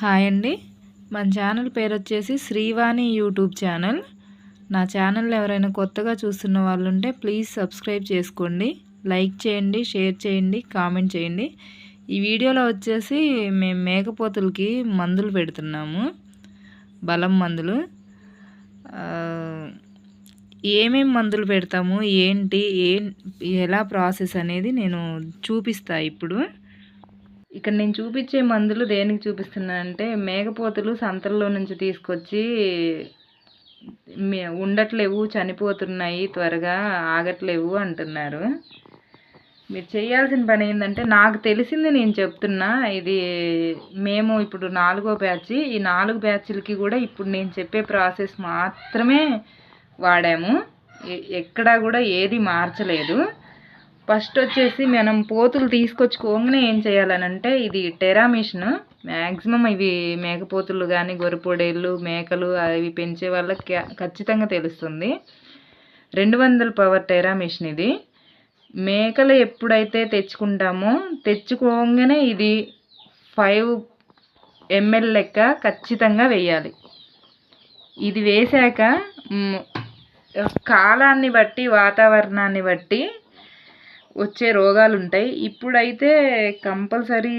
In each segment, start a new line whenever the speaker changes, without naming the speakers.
Hi అండి. మన channel పేరు వచ్చేసి శ్రీవాణి యూట్యూబ్ ఛానల్. నా ఛానల్ ఎవరైనా కొత్తగా చూస్తున్న వాళ్ళు ఉంటే ప్లీజ్ సబ్స్క్రైబ్ చేసుకోండి. లైక్ చేయండి షేర్ చేయండి కామెంట్ చేయండి. ఈ వీడియోలో వచ్చేసి మేము మేకపోతులకి మందులు పెడుతున్నాము. బలం మందులు. ఏమేమి మందులు పెడతాము ఏంటి ఏ ఎలా ప్రాసెస్ అనేది నేను చూపిస్తా ఇప్పుడు. ఇక్కడ నేను చూపించే మందులు దేనికి చూపిస్తున్నానంటే మేకపోతులు సంతల్లో నుంచి తీసుకొచ్చి ఉండట్లేవు చనిపోతున్నాయి త్వరగా ఆగట్లేవు అంటున్నారు. మీరు చేయాల్సిన పని ఏంటంటే నాకు తెలిసింది నేను చెప్తున్నా ఇది మేము ఇప్పుడు నాలుగో బ్యాచ్ ఈ నాలుగు బ్యాచ్లకి కూడా ఇప్పుడు నేను చెప్పే ప్రాసెస్ మాత్రమే వాడాము. ఎక్కడా కూడా ఏది మార్చలేదు. ఫస్ట్ వచ్చేసి మనం పోతులు తీసుకొచ్చుకోగానే ఏం చేయాలనంటే ఇది టెరా మిషన్. మ్యాక్సిమం ఇవి మేకపోతులు కానీ గొరపొడేళ్ళు మేకలు అవి పెంచే వాళ్ళకి ఖచ్చితంగా తెలుస్తుంది. రెండు వందల పవర్ టెరా మిషన్ ఇది. మేకలు ఎప్పుడైతే తెచ్చుకుంటామో తెచ్చుకోగానే ఇది ఫైవ్ ఎంఎల్ లెక్క ఖచ్చితంగా వేయాలి. ఇది వేశాక కాలాన్ని బట్టి వాతావరణాన్ని బట్టి వచ్చే రోగాలు ఉంటాయి ఇప్పుడైతే కంపల్సరీ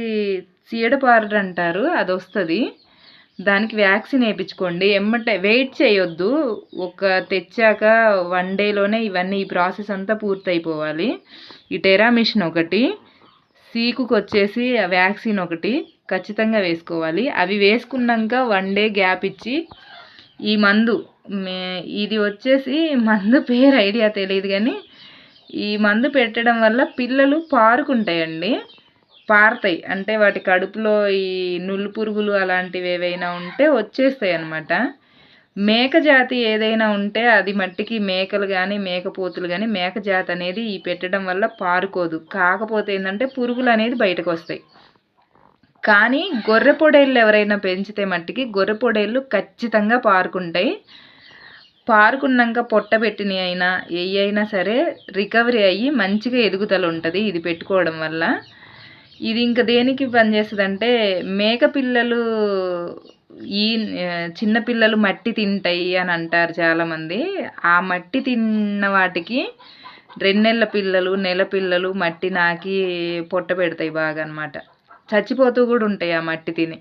చీడపారడు అంటారు అది వస్తుంది దానికి వ్యాక్సిన్ వేయించుకోండి ఎమ్మటే వెయిట్ చేయొద్దు. ఒక తెచ్చాక వన్ డేలోనే ఇవన్నీ ఈ ప్రాసెస్ అంతా పూర్తయిపోవాలి. ఈ టెరామిషన్ ఒకటి సీకుకు వచ్చేసి వ్యాక్సిన్ ఒకటి ఖచ్చితంగా వేసుకోవాలి. అవి వేసుకున్నాక వన్ డే గ్యాప్ ఇచ్చి ఈ మందు ఇది వచ్చేసి మందు పేరు ఐడియా తెలియదు కానీ ఈ మందు పెట్టడం వల్ల పిల్లలు పారుకుంటాయండి. పారుతాయి. అంటే వాటి కడుపులో ఈ నుళ్ళు పురుగులు అలాంటివి ఏవైనా ఉంటే వచ్చేస్తాయి అన్నమాట మేక జాతి ఏదైనా ఉంటే అది మట్టికి మేకలు కానీ మేకపోతులు కానీ మేక జాతి అనేది ఈ పెట్టడం వల్ల పారుకోదు. కాకపోతే ఏంటంటే పురుగులు అనేది బయటకు వస్తాయి. కానీ గొర్రె పొడేళ్ళు ఎవరైనా పెంచితే మట్టికి గొర్రె పొడేళ్ళు ఖచ్చితంగా పారుకుంటాయి. పారుకున్నాక పొట్టబెట్టిన అయినా ఏ అయినా సరే రికవరీ అయ్యి మంచిగా ఎదుగుదల ఉంటుంది ఇది పెట్టుకోవడం వల్ల. ఇది ఇంకా దేనికి పనిచేస్తుందంటే మేక పిల్లలు ఈ చిన్న పిల్లలు మట్టి తింటాయి అని అంటారు చాలామంది. ఆ మట్టి తిన్న వాటికి రెండు నెలల పిల్లలు నెల పిల్లలు మట్టి నాకి పొట్ట పెడతాయి బాగా అనమాట చచ్చిపోతూ కూడా ఉంటాయి ఆ మట్టి తిని.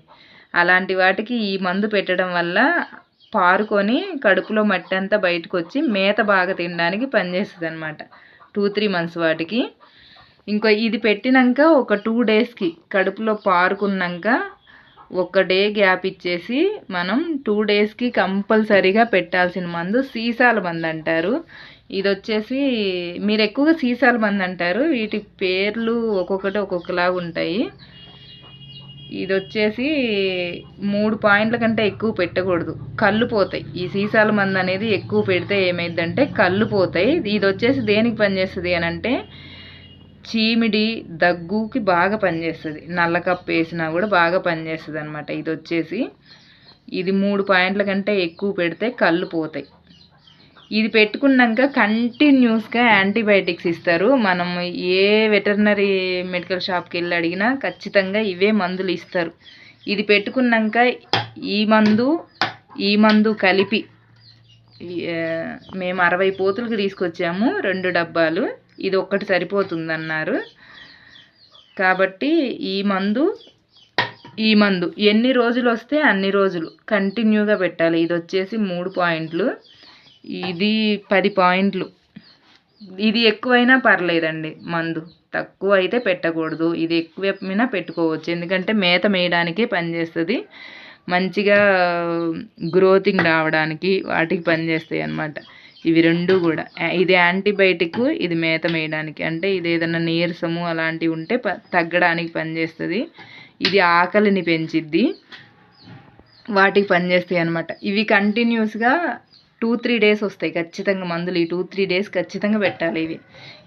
అలాంటి వాటికి ఈ మందు పెట్టడం వల్ల పారుకొని కడుపులో మట్టి అంతా బయటకు వచ్చి మేత బాగా తినడానికి పనిచేస్తుంది అనమాట టూ త్రీ మంత్స్ వాటికి. ఇంకో ఇది పెట్టినాక ఒక టూ డేస్కి కడుపులో పారుకున్నాక ఒక డే గ్యాప్ ఇచ్చేసి మనం టూ డేస్కి కంపల్సరీగా పెట్టాల్సిన మందు సీసాల మందు అంటారు. ఇది వచ్చేసి మీరు ఎక్కువగా సీసాల మందు అంటారు. వీటి పేర్లు ఒక్కొక్కటి ఒక్కొక్కలాగా ఉంటాయి ఇది వచ్చేసి మూడు పాయింట్ల కంటే ఎక్కువ పెట్టకూడదు. కళ్ళు పోతాయి. ఈ సీసాల మందు అనేది ఎక్కువ పెడితే ఏమైందంటే కళ్ళు పోతాయి. ఇది వచ్చేసి దేనికి పనిచేస్తుంది అని అంటే చీమిడి దగ్గుకి బాగా పనిచేస్తుంది. నల్ల కప్పు వేసినా కూడా బాగా పనిచేస్తుంది అనమాట ఇది వచ్చేసి ఇది మూడు పాయింట్ల కంటే ఎక్కువ పెడితే కళ్ళు పోతాయి. ఇది పెట్టుకున్నాక కంటిన్యూస్గా యాంటీబయాటిక్స్ ఇస్తారు. మనం ఏ వెటర్నరీ మెడికల్ షాప్కి వెళ్ళి అడిగినా ఖచ్చితంగా ఇవే మందులు ఇస్తారు. ఇది పెట్టుకున్నాక ఈ మందు ఈ మందు కలిపి మేము అరవై పోతులకు తీసుకొచ్చాము రెండు డబ్బాలు. ఇది ఒక్కటి సరిపోతుందన్నారు. కాబట్టి ఈ మందు ఈ మందు ఎన్ని రోజులు వస్తే అన్ని రోజులు కంటిన్యూగా పెట్టాలి. ఇది వచ్చేసి మూడు పాయింట్లు. ఇది పది పాయింట్లు. ఇది ఎక్కువైనా పర్లేదండి మందు. తక్కువ అయితే పెట్టకూడదు. ఇది ఎక్కువ పెట్టుకోవచ్చు. ఎందుకంటే మేత మేయడానికే పనిచేస్తుంది మంచిగా uh, గ్రోతింగ్ రావడానికి వాటికి పనిచేస్తాయి అన్నమాట. ఇవి రెండు కూడా. ఇది యాంటీబయాటిక్ ఇది మేత మేయడానికి. అంటే ఇది ఏదైనా నీరసము అలాంటివి ఉంటే తగ్గడానికి పనిచేస్తుంది ఇది ఆకలిని పెంచిద్ది. వాటికి పనిచేస్తాయి అనమాట ఇవి కంటిన్యూస్గా టూ త్రీ డేస్ వస్తాయి ఖచ్చితంగా మందులు. ఈ టూ త్రీ డేస్ ఖచ్చితంగా పెట్టాలి ఇవి.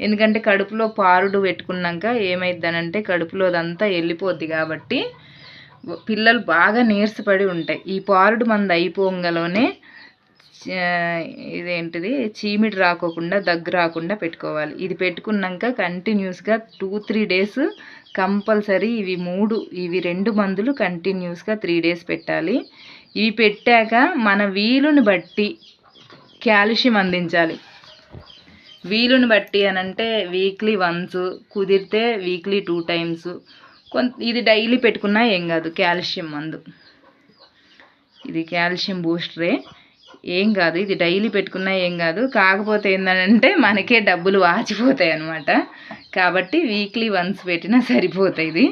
ఎందుకంటే కడుపులో పారుడు పెట్టుకున్నాక ఏమైద్దనంటే కడుపులో అదంతా వెళ్ళిపోద్ది కాబట్టి పిల్లలు బాగా నీరసపడి ఉంటాయి. ఈ పారుడు మందు అయిపోగానే ఇదేంటిది? చీమిడి రాకోకుండా దగ్గు రాకుండా పెట్టుకోవాలి. ఇది పెట్టుకున్నాక కంటిన్యూస్గా టూ త్రీ డేస్ కంపల్సరీ ఇవి మూడు ఇవి రెండు మందులు కంటిన్యూస్గా త్రీ డేస్ పెట్టాలి. ఇవి పెట్టాక మన వీలుని బట్టి కాల్షియం అందించాలి. వీలుని బట్టి అని అంటే వీక్లీ వన్స్ కుదిరితే వీక్లీ టూ టైమ్స్. కొంత ఇది డైలీ పెట్టుకున్నా ఏం కాదు కాల్షియం మందు. ఇది కాల్షియం బూస్టరే. ఏం కాదు ఇది డైలీ పెట్టుకున్నా ఏం కాదు. కాకపోతే ఏంటంటే మనకే డబ్బులు వాచిపోతాయి అన్నమాట కాబట్టి వీక్లీ వన్స్ పెట్టినా సరిపోతాయి ఇది.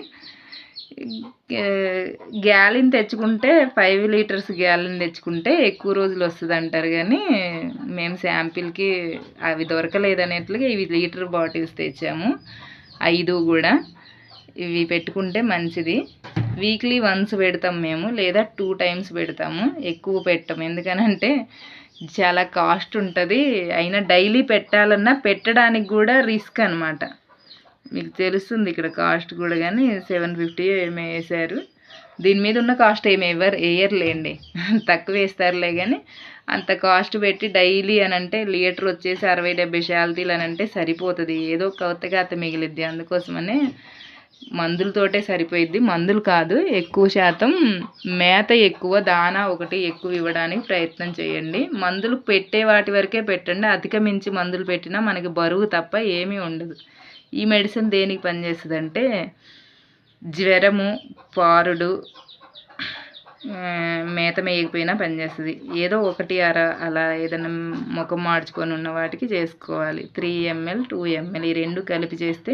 గ్యాలిన్ తెచ్చుకుంటే ఫైవ్ లీటర్స్ గ్యాలిన్ తెచ్చుకుంటే ఎక్కువ రోజులు వస్తుంది అంటారు కానీ మేము శాంపిల్కి అవి దొరకలేదనేట్లుగా ఇవి లీటర్ బాటిల్స్ తెచ్చాము. ఐదు కూడా. ఇవి పెట్టుకుంటే మంచిది. వీక్లీ వన్స్ పెడతాం మేము లేదా టూ టైమ్స్ పెడతాము. ఎక్కువ పెట్టం. ఎందుకనంటే చాలా కాస్ట్ ఉంటుంది. అయినా డైలీ పెట్టాలన్నా పెట్టడానికి కూడా రిస్క్ అనమాట మీకు తెలుస్తుంది ఇక్కడ కాస్ట్ కూడా కానీ సెవెన్ ఫిఫ్టీ ఏమి వేసారు దీని మీద ఉన్న కాస్ట్ ఏమి ఎవరు వేయర్లేండి. తక్కువ వేస్తారులే కానీ అంత కాస్ట్ పెట్టి డైలీ అని అంటే లీటర్ వచ్చేసి అరవై డెబ్బై శాలతీలు అని అంటే సరిపోతుంది. ఏదో కొత్తగా అత మిగిలిద్ది. అందుకోసమనే మందులతోటే సరిపోయిద్ది. మందులు కాదు ఎక్కువ శాతం మేత ఎక్కువ దానా ఒకటి ఎక్కువ ఇవ్వడానికి ప్రయత్నం చేయండి. మందులు పెట్టే వాటి వరకే పెట్టండి. అధిక మించి మందులు పెట్టినా మనకి బరువు తప్ప ఏమీ ఉండదు. ఈ మెడిసిన్ దేనికి పనిచేస్తుంది అంటే జ్వరము పారుడు మేత మేయకపోయినా పనిచేస్తుంది. ఏదో ఒకటి అర అలా ఏదైనా ముఖం మార్చుకొని ఉన్న వాటికి చేసుకోవాలి. త్రీ ఎంఎల్ టూ ఎంఎల్ ఈ రెండు కలిపి చేస్తే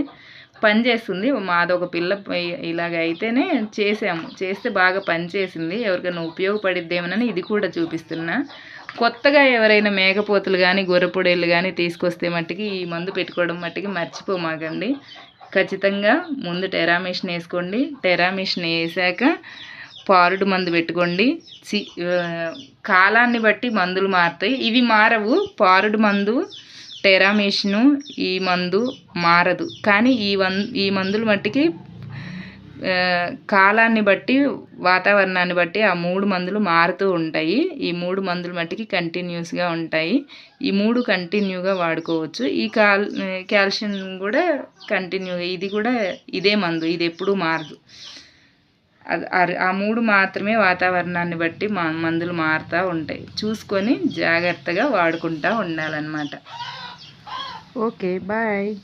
పనిచేస్తుంది. మాది మాదొక పిల్ల ఇలాగ అయితేనే చేసాము చేస్తే బాగా పనిచేసింది. ఎవరికైనా ఉపయోగపడిద్దేమోనని ఇది కూడా చూపిస్తున్నా. కొత్తగా ఎవరైనా మేకపోతులు కానీ గొర్రెపొడేళ్ళు కానీ తీసుకొస్తే మట్టికి ఈ మందు పెట్టుకోవడం మట్టికి మర్చిపోమాకండి. ఖచ్చితంగా ముందు టెరామిషన్ వేసుకోండి. టెరామిషన్ వేసాక పారుడు మందు పెట్టుకోండి. చి కాలాన్ని బట్టి మందులు మారుతాయి. ఇవి మారవు. పారుడు మందు టెరామిషను ఈ మందు మారదు. కానీ ఈ వన్ ఈ మందులు మట్టికి కాలాన్ని బట్టి వాతావరణాన్ని బట్టి ఆ మూడు మందులు మారుతూ ఉంటాయి. ఈ మూడు మందులు మట్టికి కంటిన్యూస్గా ఉంటాయి. ఈ మూడు కంటిన్యూగా వాడుకోవచ్చు. ఈ కాల్ కాల్షియం కూడా కంటిన్యూగా ఇది కూడా ఇదే మందు ఇది ఎప్పుడూ మారదు. అది ఆ- ఆ మూడు మాత్రమే వాతావరణాన్ని బట్టి మా మందులు మారుతూ ఉంటాయి. చూసుకొని జాగ్రత్తగా వాడుకుంటూ ఉండాలన్నమాట. Okay bye.